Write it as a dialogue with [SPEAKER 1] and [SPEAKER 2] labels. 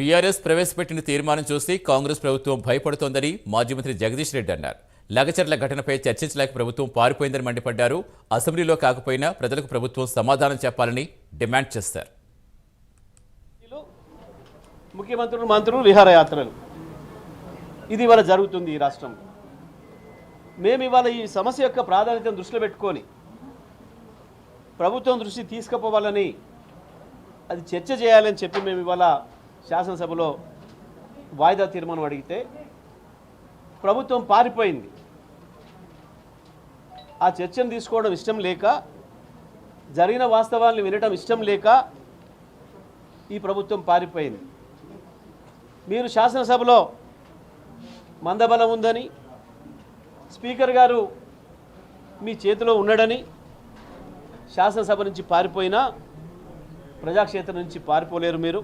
[SPEAKER 1] BRS ప్రవేశపెట్టిన తీర్మానం చూసి కాంగ్రెస్ ప్రభుత్వం భయపడుతోందని మాజీ మంత్రి జగదీష్ రెడ్డి అన్నారు. లగచర్ల ఘటనపై చర్చించలేక ప్రభుత్వం పారిపోయిందని మండిపడ్డారు. అసెంబ్లీలో కాకపోయినా ప్రజలకు ప్రభుత్వం సమాధానం చెప్పాలని డిమాండ్ చేస్తారు.
[SPEAKER 2] ముఖ్యమంత్రులు మంత్రులు విహారయాత్రలు. ఇది ఇవాళ జరుగుతుంది ఈ రాష్ట్రం. మేము ఇవాళ ఈ సమస్య యొక్క ప్రాధాన్యతను దృష్టిలో పెట్టుకొని ప్రభుత్వం దృష్టి తీసుకుపోవాలని అది చర్చ చేయాలని చెప్పి మేము ఇవాళ శాసనసభలో వాయిదా తీర్మానం అడిగితే ప్రభుత్వం పారిపోయింది. ఆ చర్చను తీసుకోవడం ఇష్టం లేక జరిగిన వాస్తవాలను వినటం ఇష్టం లేక ఈ ప్రభుత్వం పారిపోయింది. మీరు శాసనసభలో మందబలం ఉందని స్పీకర్ గారు మీ చేతిలో ఉన్నాడని శాసనసభ నుంచి పారిపోయినా ప్రజాక్షేత్రం నుంచి పారిపోలేరు మీరు.